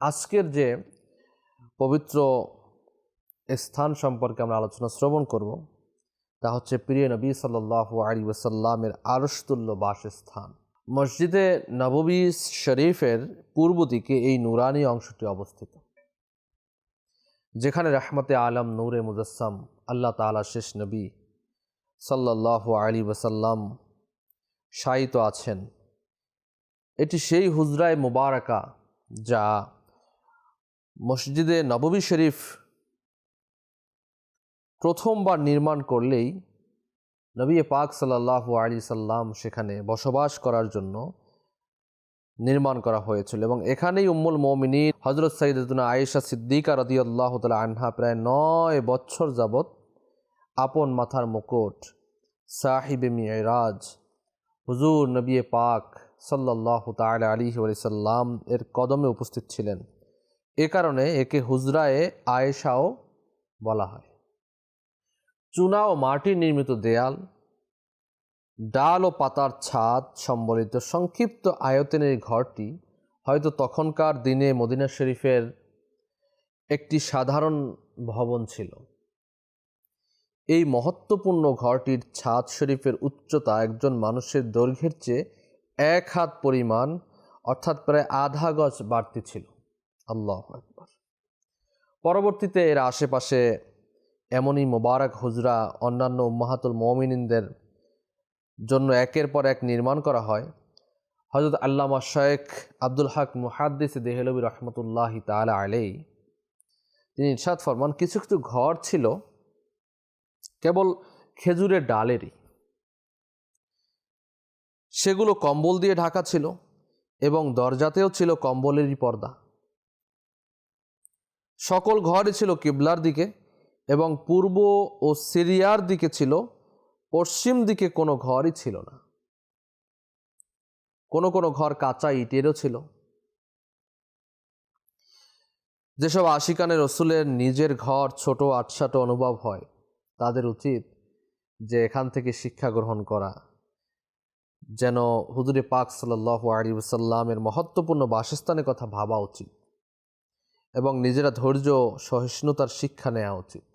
আজকের যে পবিত্র স্থান সম্পর্কে আমরা আলোচনা শ্রবণ করব, তা হচ্ছে প্রিয় নবী সাল্লাহ আলী ওসাল্লামের আরশতুল্য বাসস্থান। মসজিদে নববী শরীফের পূর্ব দিকে এই নুরানি অংশটি অবস্থিত, যেখানে রাহমতে আলম নূরে মুজাসম আল্লাহ তালা শেষ নবী সাল্লাহ আলী ওসাল্লাম শায়িত আছেন। এটি সেই হুজরায় মুবারকা যা মসজিদে নববী শরীফ প্রথমবার নির্মাণ করলেই নবী পাক সাল্লাহ আলী সাল্লাম সেখানে বসবাস করার জন্য নির্মাণ করা হয়েছিল এবং এখানেই উম্মুল মমিনী হজরত সঈদুনা আয়েশা সিদ্দিকা রদি আল্লাহ আনহা প্রায় নয় বছর যাবৎ আপন মাথার মুকুট সাহিবে মিয়রাজ হুজুর নবী পাক সাল্লাহ তাল আলী সাল্লাম এর কদমে উপস্থিত ছিলেন। এ কারণে একে হুজরায়ে আয়েশাও বলা হয়। চুনা ও মাটির নির্মিত দেয়াল, ডাল ও পাতার ছাদ সম্বলিত সংক্ষিপ্ত আয়তনের ঘরটি হয়তো তখনকার দিনে মদিনা শরীফের একটি সাধারণ ভবন ছিল। এই মহত্বপূর্ণ ঘরটির ছাদ শরীফের উচ্চতা একজন মানুষের দৈর্ঘ্যের চেয়ে এক হাত পরিমাণ, অর্থাৎ প্রায় আধা গজ বাড়তি ছিল। আল্লাহ একবার পরবর্তীতে এর আশেপাশে এমনই মোবারক হুজরা অন্যান্য উম্মাহাতুল মমিনদের জন্য একের পর এক নির্মাণ করা হয়। হজরত আল্লামা শেখ আব্দুল হক মুহাদ্দিস দেহলবী রহমতুল্লাহ তালা আলেই তিনি ইরশাদ ফরমান, কিছু কিছু ঘর ছিল কেবল খেজুরের ডালেরই। সেগুলো কম্বল দিয়ে ঢাকা ছিল এবং দরজাতেও ছিল কম্বলেরই পর্দা। সকল ঘরই ছিল কিবলার দিকে এবং পূর্ব ও সিরিয়ার দিকে ছিল, পশ্চিম দিকে কোনো ঘরই ছিল না। কোনো কোনো ঘর কাঁচা ইটেরও ছিল। যেসব আশিকানে রসুলের নিজের ঘর ছোট আটসাটো অনুভব হয়, তাদের উচিত যে এখান থেকে শিক্ষা গ্রহণ করা। যেন হুজুরে পাক সাল্লাহ আলী সাল্লামের মহত্বপূর্ণ বাসস্থানের কথা ভাবা উচিত। এবং নিজেরা ধৈর্য সহিষ্ণুতার শিক্ষা নেওয়া উচিত।